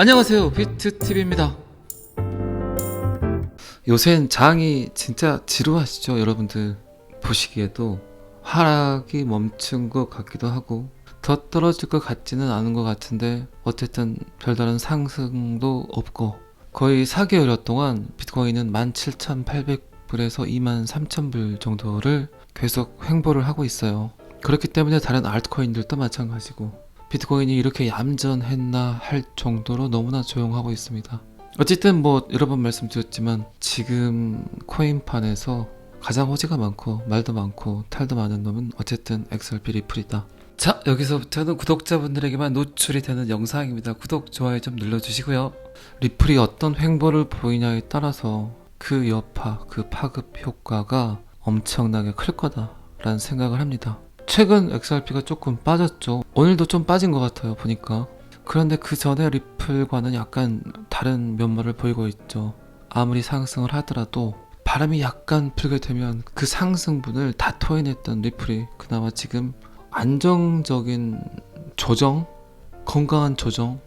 안녕하세요. 비트TV입니다. 요샌 장이 진짜 지루하시죠? 여러분들 보시기에도 하락이 멈춘 것 같기도 하고 더 떨어질 것 같지는 않은 것 같은데 어쨌든 별다른 상승도 없고 거의 4개월여 동안 비트코인은 17,800불에서 23,000불 정도를 계속 횡보를 하고 있어요. 그렇기 때문에 다른 알트코인들도 마찬가지고 비트코인이 이렇게 얌전했나 할 정도로 너무나 조용하고 있습니다. 어쨌든 뭐 여러 번 말씀드렸지만 지금 코인판에서 가장 호재가 많고 말도 많고 탈도 많은 놈은 어쨌든 XRP 리플이다. 자 여기서부터는 구독자분들에게만 노출이 되는 영상입니다. 구독 좋아요 좀 눌러주시고요. 리플이 어떤 횡보를 보이냐에 따라서 그 여파 그 파급 효과가 엄청나게 클 거다라는 생각을 합니다. 최근 XRP가 조금 빠졌죠. 오늘도 좀 빠진 것 같아요, 보니까. 그런데 그 전에 리플과는 약간 다른 면모를 보이고 있죠. 아무리 상승을 하더라도 바람이 약간 불게 되면 그 상승분을 다 토해냈던 리플이 그나마 지금 안정적인 조정, 건강한 조정,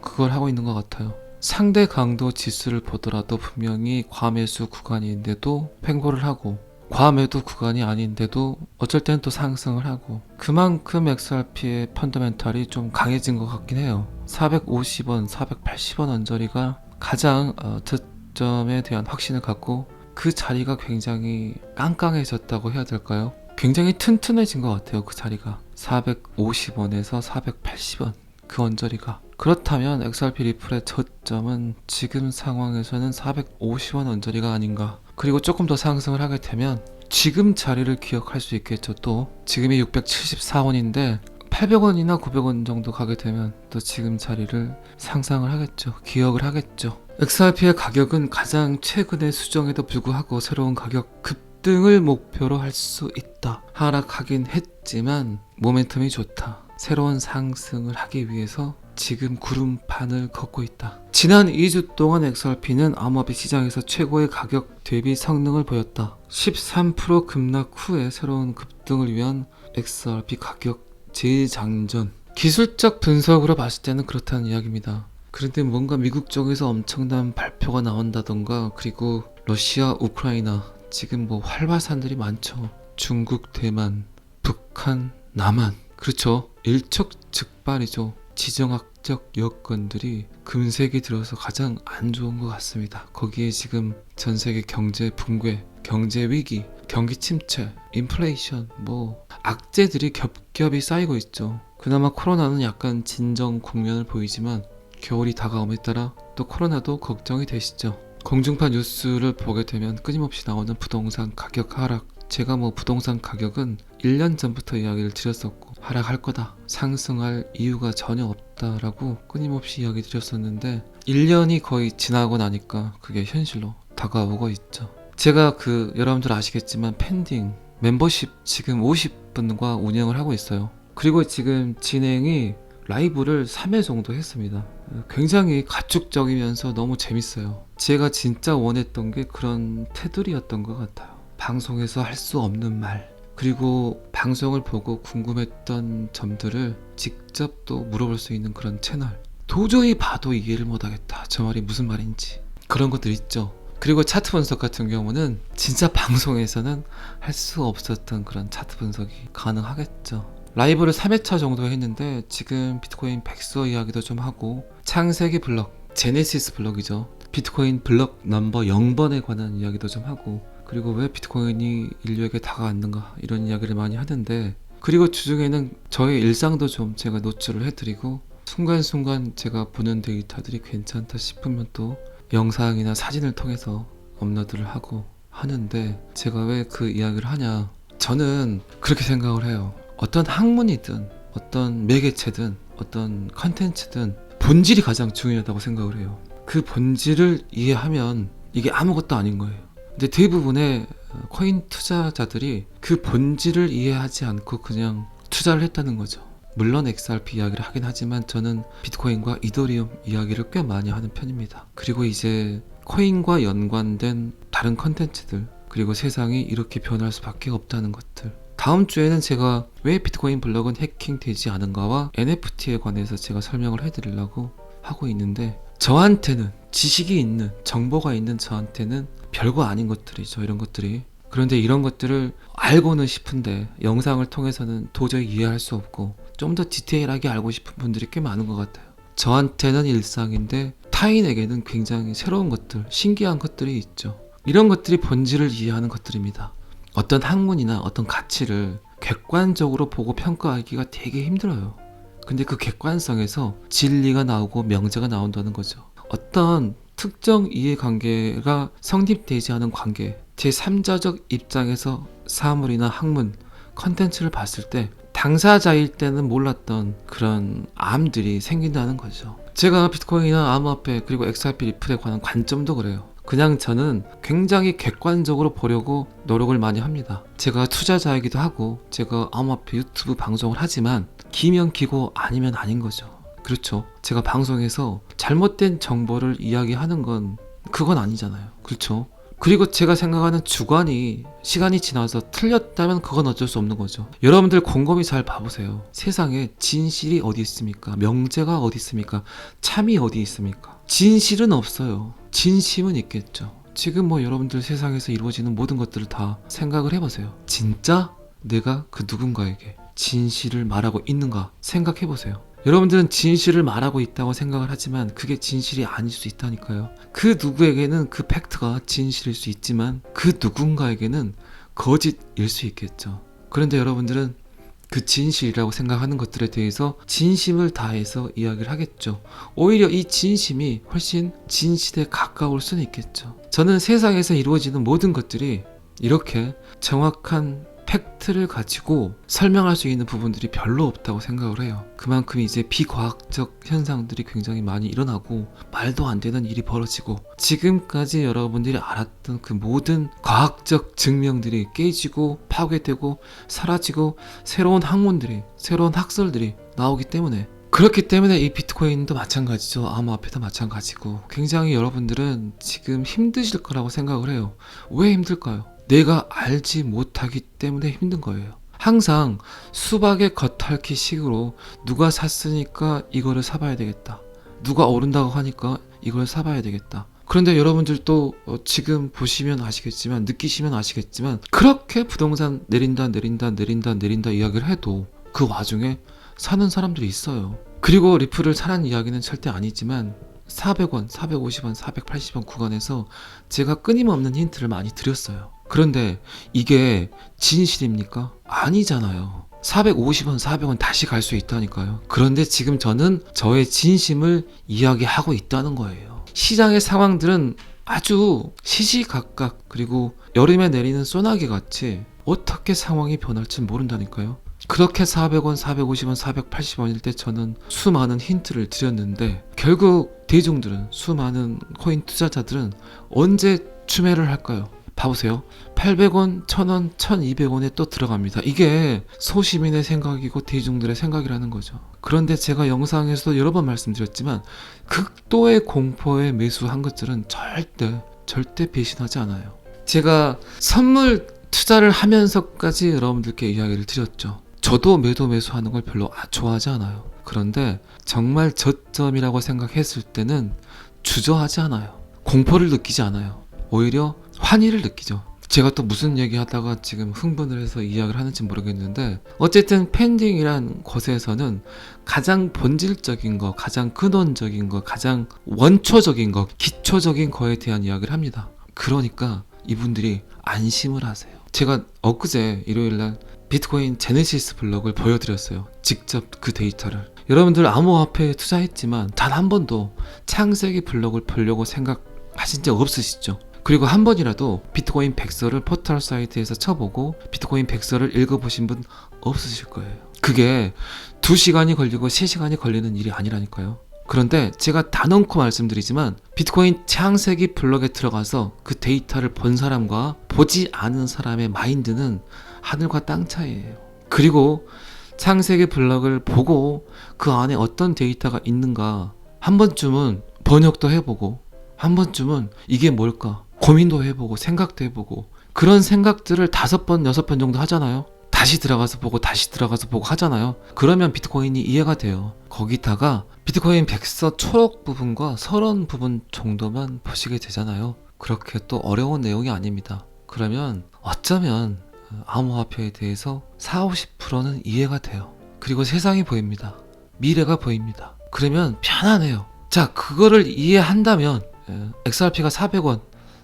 그걸 하고 있는 것 같아요. 상대 강도 지수를 보더라도 분명히 과매수 구간인데도 횡보를 하고 과매도 구간이 아닌데도 어쩔 땐또 상승을 하고 그만큼 XRP의 펀더멘탈이 좀 강해진 것 같긴 해요. 450원, 480원 언저리가 가장 어, 저점에 대한 확신을 갖고 그 자리가 굉장히 깡깡해졌다고 해야 될까요? 굉장히 튼튼해진 것 같아요. 그 자리가 450원에서 480원 그 언저리가 그렇다면 XRP 리플의 저점은 지금 상황에서는 450원 언저리가 아닌가 그리고 조금 더 상승을 하게 되면 지금 자리를 기억할 수 있겠죠. 또 지금이 674원인데 800원이나 900원 정도 가게 되면 또 지금 자리를 상상을 하겠죠. 기억을 하겠죠. XRP의 가격은 가장 최근의 수정에도 불구하고 새로운 가격 급등을 목표로 할 수 있다. 하락하긴 했지만 모멘텀이 좋다. 새로운 상승을 하기 위해서 지금 구름판을 걷고 있다. 지난 2주 동안 XRP는 암호화폐 시장에서 최고의 가격 대비 성능을 보였다. 13% 급락 후에 새로운 급등을 위한 XRP 가격 재장전. 기술적 분석으로 봤을 때는 그렇다는 이야기입니다. 그런데 뭔가 미국 쪽에서 엄청난 발표가 나온다던가 그리고 러시아, 우크라이나 지금 뭐 활화산들이 많죠. 중국, 대만, 북한, 남한. 그렇죠. 일촉즉발이죠. 지정학적 여건들이 금세기 들어서 가장 안 좋은 것 같습니다. 거기에 지금 전 세계 경제 붕괴, 경제 위기, 경기 침체, 인플레이션, 뭐 악재들이 겹겹이 쌓이고 있죠. 그나마 코로나는 약간 진정 국면을 보이지만 겨울이 다가옴에 따라 또 코로나도 걱정이 되시죠. 공중파 뉴스를 보게 되면 끊임없이 나오는 부동산 가격 하락. 제가 뭐 부동산 가격은 1년 전부터 이야기를 드렸었고 하락할 거다. 상승할 이유가 전혀 없다라고 끊임없이 이야기 드렸었는데 1년이 거의 지나고 나니까 그게 현실로 다가오고 있죠. 제가 그 여러분들 아시겠지만 팬딩 멤버십 지금 50분과 운영을 하고 있어요. 그리고 지금 진행이 라이브를 3회 정도 했습니다. 굉장히 가축적이면서 너무 재밌어요. 제가 진짜 원했던 게 그런 테두리였던 것 같아요. 방송에서 할 수 없는 말, 그리고 방송을 보고 궁금했던 점들을 직접 또 물어볼 수 있는 그런 채널. 도저히 봐도 이해를 못하겠다. 저 말이 무슨 말인지. 그런 것들 있죠. 그리고 차트 분석 같은 경우는 진짜 방송에서는 할 수 없었던 그런 차트 분석이 가능하겠죠. 라이브를 3회차 정도 했는데 지금 비트코인 백서 이야기도 좀 하고 창세기 블럭, 제네시스 블럭이죠. 비트코인 블럭 넘버 0번에 관한 이야기도 좀 하고 그리고 왜 비트코인이 인류에게 다가왔는가 이런 이야기를 많이 하는데 그리고 주중에는 저의 일상도 좀 제가 노출을 해드리고 순간순간 제가 보는 데이터들이 괜찮다 싶으면 또 영상이나 사진을 통해서 업로드를 하고 하는데 제가 왜 그 이야기를 하냐? 저는 그렇게 생각을 해요. 어떤 학문이든 어떤 매개체든 어떤 컨텐츠든 본질이 가장 중요하다고 생각을 해요. 그 본질을 이해하면 이게 아무것도 아닌 거예요 근데 대부분의 코인 투자자들이 그 본질을 이해하지 않고 그냥 투자를 했다는 거죠. 물론 XRP 이야기를 하긴 하지만 저는 비트코인과 이더리움 이야기를 꽤 많이 하는 편입니다. 그리고 이제 코인과 연관된 다른 컨텐츠들 그리고 세상이 이렇게 변할 수밖에 없다는 것들 다음 주에는 제가 왜 비트코인 블록은 해킹되지 않은가와 NFT에 관해서 제가 설명을 해드리려고 하고 있는데 저한테는 지식이 있는 정보가 있는 저한테는 별거 아닌 것들이죠 이런 것들이 그런데 이런 것들을 알고는 싶은데 영상을 통해서는 도저히 이해할 수 없고 좀 더 디테일하게 알고 싶은 분들이 꽤 많은 것 같아요 저한테는 일상인데 타인에게는 굉장히 새로운 것들 신기한 것들이 있죠 이런 것들이 본질을 이해하는 것들입니다 어떤 학문이나 어떤 가치를 객관적으로 보고 평가하기가 되게 힘들어요. 근데 그 객관성에서 진리가 나오고 명제가 나온다는 거죠. 어떤 특정 이해관계가 성립되지 않은 관계, 제3자적 입장에서 사물이나 학문, 컨텐츠를 봤을 때 당사자일 때는 몰랐던 그런 암들이 생긴다는 거죠. 제가 비트코인이나 암호화폐 그리고 XRP 리플에 관한 관점도 그래요. 그냥 저는 굉장히 객관적으로 보려고 노력을 많이 합니다. 제가 투자자이기도 하고 제가 암호화폐 유튜브 방송을 하지만 기면 기고 아니면 아닌 거죠. 그렇죠. 제가 방송에서 잘못된 정보를 이야기하는 건 그건 아니잖아요. 그렇죠. 그리고 제가 생각하는 주관이 시간이 지나서 틀렸다면 그건 어쩔 수 없는 거죠. 여러분들 곰곰이 잘 봐보세요. 세상에 진실이 어디 있습니까? 명제가 어디 있습니까? 참이 어디 있습니까? 진실은 없어요. 진심은 있겠죠. 지금 뭐 여러분들 세상에서 이루어지는 모든 것들을 다 생각을 해보세요. 진짜 내가 그 누군가에게 진실을 말하고 있는가 생각해보세요. 여러분들은 진실을 말하고 있다고 생각을 하지만 그게 진실이 아닐 수 있다니까요. 그 누구에게는 그 팩트가 진실일 수 있지만 그 누군가에게는 거짓일 수 있겠죠. 그런데 여러분들은 그 진실이라고 생각하는 것들에 대해서 진심을 다해서 이야기를 하겠죠. 오히려 이 진심이 훨씬 진실에 가까울 수는 있겠죠. 저는 세상에서 이루어지는 모든 것들이 이렇게 정확한 팩트를 가지고 설명할 수 있는 부분들이 별로 없다고 생각을 해요. 그만큼 이제 비과학적 현상들이 굉장히 많이 일어나고 말도 안 되는 일이 벌어지고 지금까지 여러분들이 알았던 그 모든 과학적 증명들이 깨지고 파괴되고 사라지고 새로운 학문들이 새로운 학설들이 나오기 때문에 그렇기 때문에 이 비트코인도 마찬가지죠. 암호화폐도 마찬가지고 굉장히 여러분들은 지금 힘드실 거라고 생각을 해요. 왜 힘들까요? 내가 알지 못하기 때문에 힘든 거예요. 항상 수박의 겉핥기 식으로 누가 샀으니까 이거를 사봐야 되겠다. 누가 오른다고 하니까 이걸 사봐야 되겠다. 그런데 여러분들도 어, 지금 보시면 아시겠지만 느끼시면 아시겠지만 그렇게 부동산 내린다 내린다 내린다 내린다 이야기를 해도 그 와중에 사는 사람들이 있어요. 그리고 리플을 사라는 이야기는 절대 아니지만 400원, 450원, 480원 구간에서 제가 끊임없는 힌트를 많이 드렸어요. 그런데 이게 진실입니까? 아니잖아요. 450원, 400원 다시 갈 수 있다니까요. 그런데 지금 저는 저의 진심을 이야기하고 있다는 거예요. 시장의 상황들은 아주 시시각각 그리고 여름에 내리는 소나기 같이 어떻게 상황이 변할지 모른다니까요. 그렇게 400원, 450원, 480원일 때 저는 수많은 힌트를 드렸는데 결국 대중들은 수많은 코인 투자자들은 언제 추매를 할까요? 봐보세요. 800원, 1000원, 1200원에 또 들어갑니다. 이게 소시민의 생각이고 대중들의 생각이라는 거죠. 그런데 제가 영상에서도 여러 번 말씀드렸지만 극도의 공포에 매수한 것들은 절대, 절대 배신하지 않아요. 제가 선물 투자를 하면서까지 여러분들께 이야기를 드렸죠. 저도 매도 매수하는 걸 별로 아- 좋아하지 않아요. 그런데 정말 저점이라고 생각했을 때는 주저하지 않아요. 공포를 느끼지 않아요. 오히려 환희를 느끼죠. 제가 또 무슨 얘기 하다가 지금 흥분을 해서 이야기를 하는지 모르겠는데 어쨌든 팬딩이란 것에서는 가장 본질적인 거, 가장 근원적인 거, 가장 원초적인 거, 기초적인 거에 대한 이야기를 합니다. 그러니까 이분들이 안심을 하세요. 제가 엊그제 일요일 날 비트코인 제네시스 블록을 보여드렸어요. 직접 그 데이터를. 여러분들 암호화폐에 투자했지만 단 한 번도 창세기 블록을 보려고 생각하신 적 없으시죠? 그리고 한 번이라도 비트코인 백서를 포털 사이트에서 쳐보고 비트코인 백서를 읽어보신 분 없으실 거예요. 그게 2시간이 걸리고 3시간이 걸리는 일이 아니라니까요. 그런데 제가 단언코 말씀드리지만 비트코인 창세기 블록에 들어가서 그 데이터를 본 사람과 보지 않은 사람의 마인드는 하늘과 땅 차이예요. 그리고 창세기 블록을 보고 그 안에 어떤 데이터가 있는가 한 번쯤은 번역도 해보고 한 번쯤은 이게 뭘까 고민도 해보고 생각도 해보고 그런 생각들을 다섯 번 여섯 번 정도 하잖아요. 다시 들어가서 보고 다시 들어가서 보고 하잖아요. 그러면 비트코인이 이해가 돼요. 거기다가 비트코인 백서 초록 부분과 서론 부분 정도만 보시게 되잖아요. 그렇게 또 어려운 내용이 아닙니다. 그러면 어쩌면 암호화폐에 대해서 4, 50%는 이해가 돼요. 그리고 세상이 보입니다. 미래가 보입니다. 그러면 편안해요. 자, 그거를 이해한다면 예, XRP가 400원,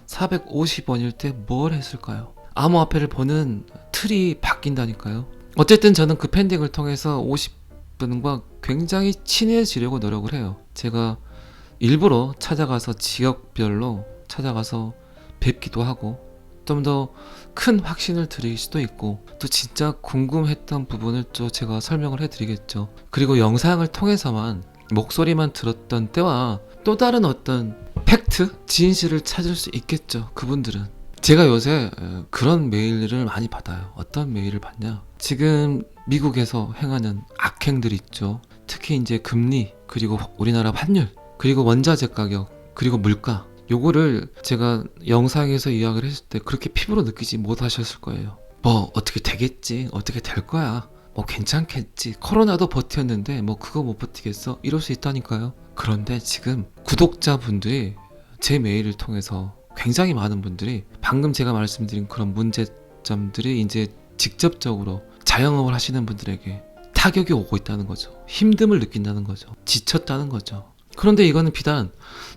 450원일 때 뭘 했을까요? 암호화폐를 보는 틀이 바뀐다니까요. 어쨌든 저는 그 팬딩을 통해서 50분과 굉장히 친해지려고 노력을 해요. 제가 일부러 찾아가서 지역별로 찾아가서 뵙기도 하고 좀 더 큰 확신을 드릴 수도 있고 또 진짜 궁금했던 부분을 또 제가 설명을 해드리겠죠. 그리고 영상을 통해서만 목소리만 들었던 때와 또 다른 어떤 팩트, 진실을 찾을 수 있겠죠. 그분들은. 제가 요새 어, 그런 메일을 많이 받아요. 어떤 메일을 받냐? 지금 미국에서 행하는 악행들 있죠. 특히 이제 금리, 그리고 우리나라 환율, 그리고 원자재 가격, 그리고 물가. 요거를 제가 영상에서 이야기를 했을 때 그렇게 피부로 느끼지 못하셨을 거예요. 뭐 어떻게 되겠지, 어떻게 될 거야, 뭐 괜찮겠지. 코로나도 버텼는데 뭐 그거 못 버티겠어? 이럴 수 있다니까요. 그런데 지금 구독자분들이 제 메일을 통해서 굉장히 많은 분들이 방금 제가 말씀드린 그런 문제점들이 이제 직접적으로 자영업을 하시는 분들에게 타격이 오고 있다는 거죠. 힘듦을 느낀다는 거죠. 지쳤다는 거죠. 그런데 이거는 비단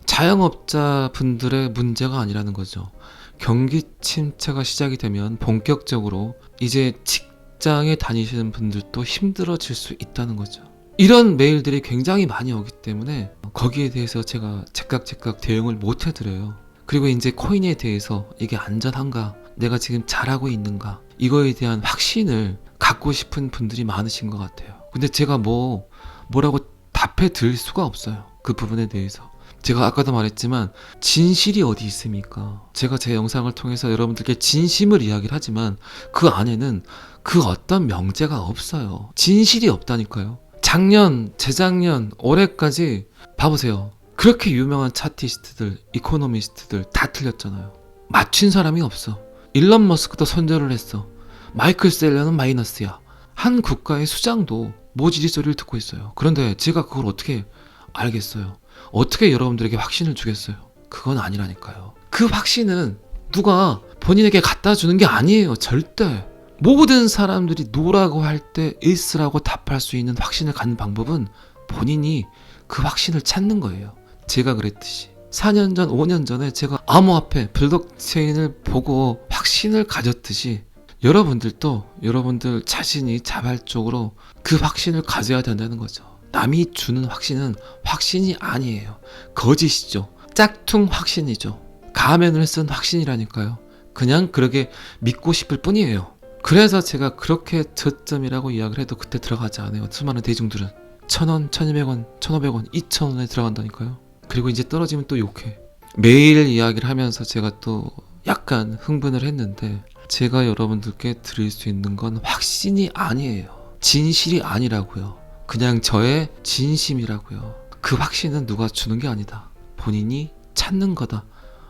자영업자 분들의 문제가 아니라는 거죠. 경기 침체가 시작이 되면 본격적으로 이제 직장에 다니시는 분들도 힘들어질 수 있다는 거죠. 이런 메일들이 굉장히 많이 오기 때문에 거기에 대해서 제가 제깍제깍 대응을 못 해드려요. 그리고 이제 코인에 대해서 이게 안전한가, 내가 지금 잘하고 있는가, 이거에 대한 확신을 갖고 싶은 분들이 많으신 것 같아요. 근데 제가 뭐, 뭐라고 답해 드릴 수가 없어요. 그 부분에 대해서. 제가 아까도 말했지만, 진실이 어디 있습니까? 제가 제 영상을 통해서 여러분들께 진심을 이야기를 하지만, 그 안에는 그 어떤 명제가 없어요. 진실이 없다니까요. 작년, 재작년, 올해까지 봐보세요. 그렇게 유명한 차티스트들, 이코노미스트들 다 틀렸잖아요. 맞춘 사람이 없어. 일론 머스크도 선전을 했어. 마이클 셀러는 마이너스야. 한 국가의 수장도 모지리 소리를 듣고 있어요. 그런데 제가 그걸 어떻게 알겠어요? 어떻게 여러분들에게 확신을 주겠어요? 그건 아니라니까요. 그 확신은 누가 본인에게 갖다 주는 게 아니에요. 절대. 모든 사람들이 노라고 할때 있으라고 답할 수 있는 확신을 갖는 방법은 본인이 그 확신을 찾는 거예요. 제가 그랬듯이 4년 전, 5년 전에 제가 암호화폐, 블록체인을 보고 확신을 가졌듯이 여러분들도 여러분들 자신이 자발적으로 그 확신을 가져야 된다는 거죠. 남이 주는 확신은 확신이 아니에요. 거짓이죠. 짝퉁 확신이죠. 가면을 쓴 확신이라니까요. 그냥 그렇게 믿고 싶을 뿐이에요. 그래서 제가 그렇게 저점이라고 이야기를 해도 그때 들어가지 않아요. 수많은 대중들은. 천원, 천이백 원, 천오백 원, 이천 원에 들어간다니까요. 그리고 이제 떨어지면 또 욕해. 매일 이야기를 하면서 제가 또 약간 흥분을 했는데 제가 여러분들께 드릴 수 있는 건 확신이 아니에요. 진실이 아니라고요. 그냥 저의 진심이라고요. 그 확신은 누가 주는 게 아니다. 본인이 찾는 거다.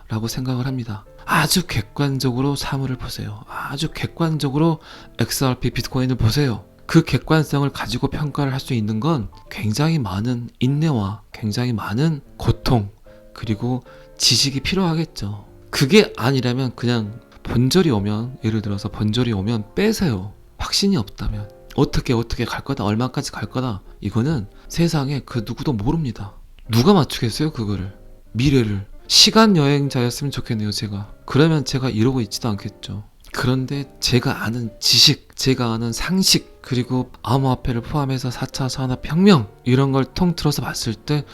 라고 생각을 합니다. 아주 객관적으로 사물을 보세요. 아주 객관적으로 XRP 비트코인을 보세요. 그 객관성을 가지고 평가를 할 수 있는 건 굉장히 많은 인내와 굉장히 많은 고통 그리고 지식이 필요하겠죠. 그게 아니라면 그냥 본절이 오면 예를 들어서 본절이 오면 빼세요. 확신이 없다면 어떻게 어떻게 갈 거다 얼마까지 갈 거다 이거는 세상에 그 누구도 모릅니다. 누가 맞추겠어요 그거를 미래를 시간 여행자였으면 좋겠네요 제가 그러면 제가 이러고 있지도 않겠죠. 그런데 제가 아는 지식, 제가 아는 상식, 그리고 암호화폐를 포함해서 4차 산업혁명 이런 걸 통틀어서 봤을 때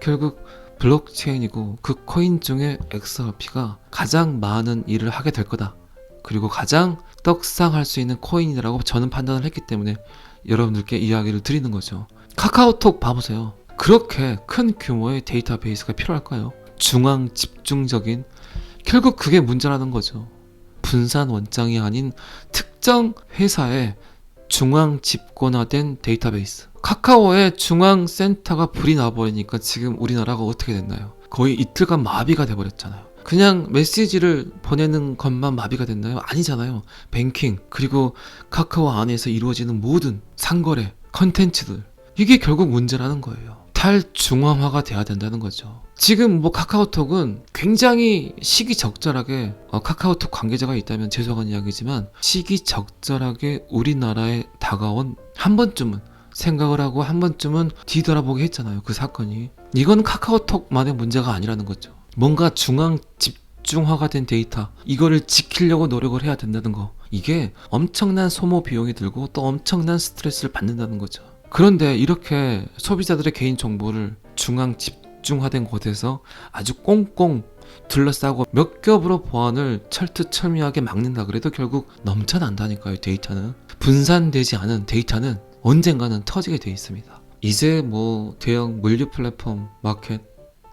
결국 블록체인이고 그 코인 중에 XRP가 가장 많은 일을 하게 될 거다. 그리고 가장 떡상할 수 있는 코인이라고 저는 판단을 했기 때문에 여러분들께 이야기를 드리는 거죠. 카카오톡 봐보세요. 그렇게 큰 규모의 데이터베이스가 필요할까요? 중앙 집중적인 결국 그게 문제라는 거죠. 분산 원장이 아닌 특정 회사의 중앙 집권화된 데이터베이스. 카카오의 중앙 센터가 불이 나버리니까 지금 우리나라가 어떻게 됐나요? 거의 이틀간 마비가 돼버렸잖아요. 그냥 메시지를 보내는 것만 마비가 됐나요? 아니잖아요. 뱅킹 그리고 카카오 안에서 이루어지는 모든 상거래 컨텐츠들 이게 결국 문제라는 거예요. 탈중앙화가 돼야 된다는 거죠. 지금 뭐 카카오톡은 굉장히 시기적절하게 어, 카카오톡 관계자가 있다면 죄송한 이야기지만 시기적절하게 우리나라에 다가온 한 번쯤은 생각을 하고 한 번쯤은 뒤돌아보게 했잖아요. 그 사건이. 이건 카카오톡만의 문제가 아니라는 거죠. 뭔가 중앙 집중화가 된 데이터 이거를 지키려고 노력을 해야 된다는 거. 이게 엄청난 소모 비용이 들고 또 엄청난 스트레스를 받는다는 거죠. 그런데 이렇게 소비자들의 개인 정보를 중앙 집중화된 곳에서 아주 꽁꽁 둘러싸고 몇 겹으로 보안을 철두철미하게 막는다 그래도 결국 넘쳐난다니까요 데이터는. 분산되지 않은 데이터는 언젠가는 터지게 돼 있습니다. 이제 뭐 대형 물류 플랫폼 마켓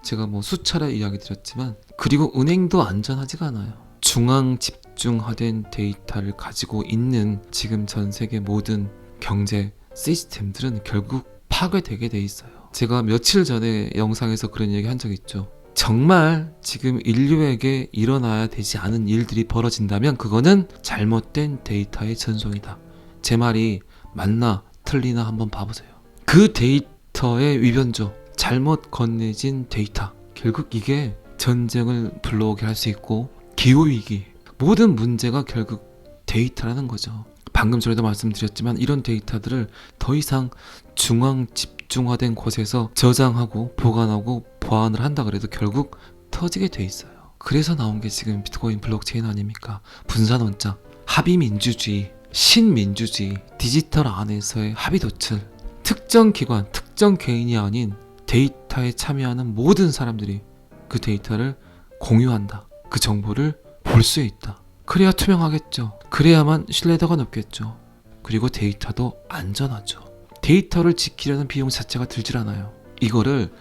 제가 뭐 수차례 이야기 드렸지만 그리고 은행도 안전하지가 않아요. 중앙 집중화된 데이터를 가지고 있는 지금 전 세계 모든 경제 시스템들은 결국 파괴되게 돼 있어요. 제가 며칠 전에 영상에서 그런 얘기 한 적 있죠. 정말 지금 인류에게 일어나야 되지 않은 일들이 벌어진다면 그거는 잘못된 데이터의 전송이다. 제 말이 맞나 틀리나 한번 봐보세요. 그 데이터의 위변조, 잘못 건네진 데이터. 결국 이게 전쟁을 불러오게 할 수 있고 기후위기, 모든 문제가 결국 데이터라는 거죠. 방금 전에도 말씀드렸지만 이런 데이터들을 더 이상 중앙 집중화된 곳에서 저장하고 보관하고 보안을 한다 그래도 결국 터지게 돼 있어요. 그래서 나온 게 지금 비트코인 블록체인 아닙니까? 분산 원자, 합의 민주주의, 신민주주의, 디지털 안에서의 합의 도출, 특정 기관, 특정 개인이 아닌 데이터에 참여하는 모든 사람들이 그 데이터를 공유한다. 그 정보를 볼 수 있다. 그래야 투명하겠죠. 그래야만 신뢰도가 높겠죠. 그리고 데이터도 안전하죠. 데이터를 지키려는 비용 자체가 들질 않아요. 이거를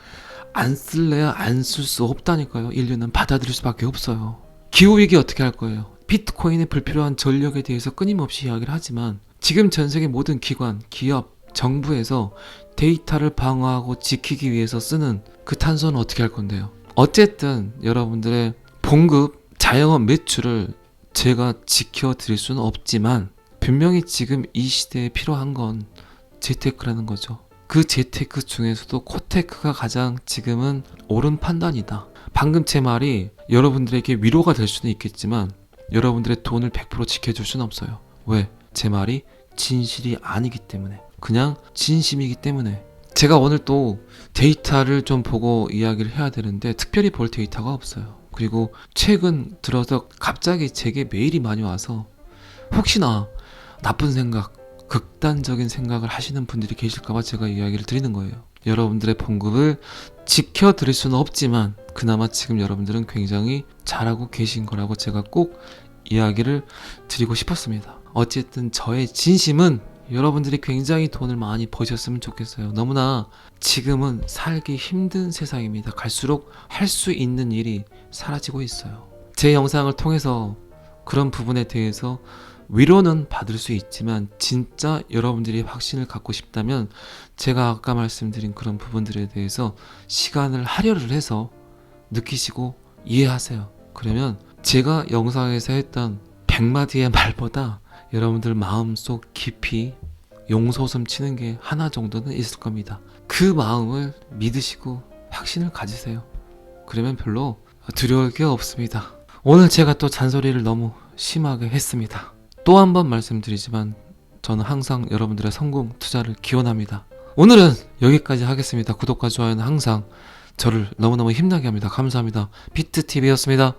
안 쓸래야 안 쓸 수 없다니까요. 인류는 받아들일 수밖에 없어요. 기후위기 어떻게 할 거예요? 비트코인의 불필요한 전력에 대해서 끊임없이 이야기를 하지만 지금 전 세계 모든 기관, 기업, 정부에서 데이터를 방어하고 지키기 위해서 쓰는 그 탄소는 어떻게 할 건데요? 어쨌든 여러분들의 봉급, 자영업 매출을 제가 지켜드릴 수는 없지만 분명히 지금 이 시대에 필요한 건 재테크라는 거죠. 그 재테크 중에서도 코테크가 가장 지금은 옳은 판단이다. 방금 제 말이 여러분들에게 위로가 될 수는 있겠지만 여러분들의 돈을 100% 지켜줄 수는 없어요. 왜? 제 말이 진실이 아니기 때문에. 그냥 진심이기 때문에. 제가 오늘 또 데이터를 좀 보고 이야기를 해야 되는데 특별히 볼 데이터가 없어요. 그리고 최근 들어서 갑자기 제게 메일이 많이 와서 혹시나 나쁜 생각, 극단적인 생각을 하시는 분들이 계실까봐 제가 이야기를 드리는 거예요. 여러분들의 봉급을 지켜 드릴 수는 없지만 그나마 지금 여러분들은 굉장히 잘하고 계신 거라고 제가 꼭 이야기를 드리고 싶었습니다. 어쨌든 저의 진심은 여러분들이 굉장히 돈을 많이 버셨으면 좋겠어요. 너무나 지금은 살기 힘든 세상입니다. 갈수록 할 수 있는 일이 사라지고 있어요. 제 영상을 통해서 그런 부분에 대해서 위로는 받을 수 있지만 진짜 여러분들이 확신을 갖고 싶다면 제가 아까 말씀드린 그런 부분들에 대해서 시간을 할애를 해서 느끼시고 이해하세요. 그러면 제가 영상에서 했던 100마디의 말보다 여러분들 마음속 깊이 용솟음 치는 게 하나 정도는 있을 겁니다. 그 마음을 믿으시고 확신을 가지세요. 그러면 별로 두려울 게 없습니다. 오늘 제가 또 잔소리를 너무 심하게 했습니다. 또 한 번 말씀드리지만 저는 항상 여러분들의 성공 투자를 기원합니다. 오늘은 여기까지 하겠습니다. 구독과 좋아요는 항상 저를 너무너무 힘나게 합니다. 감사합니다. 비트TV였습니다.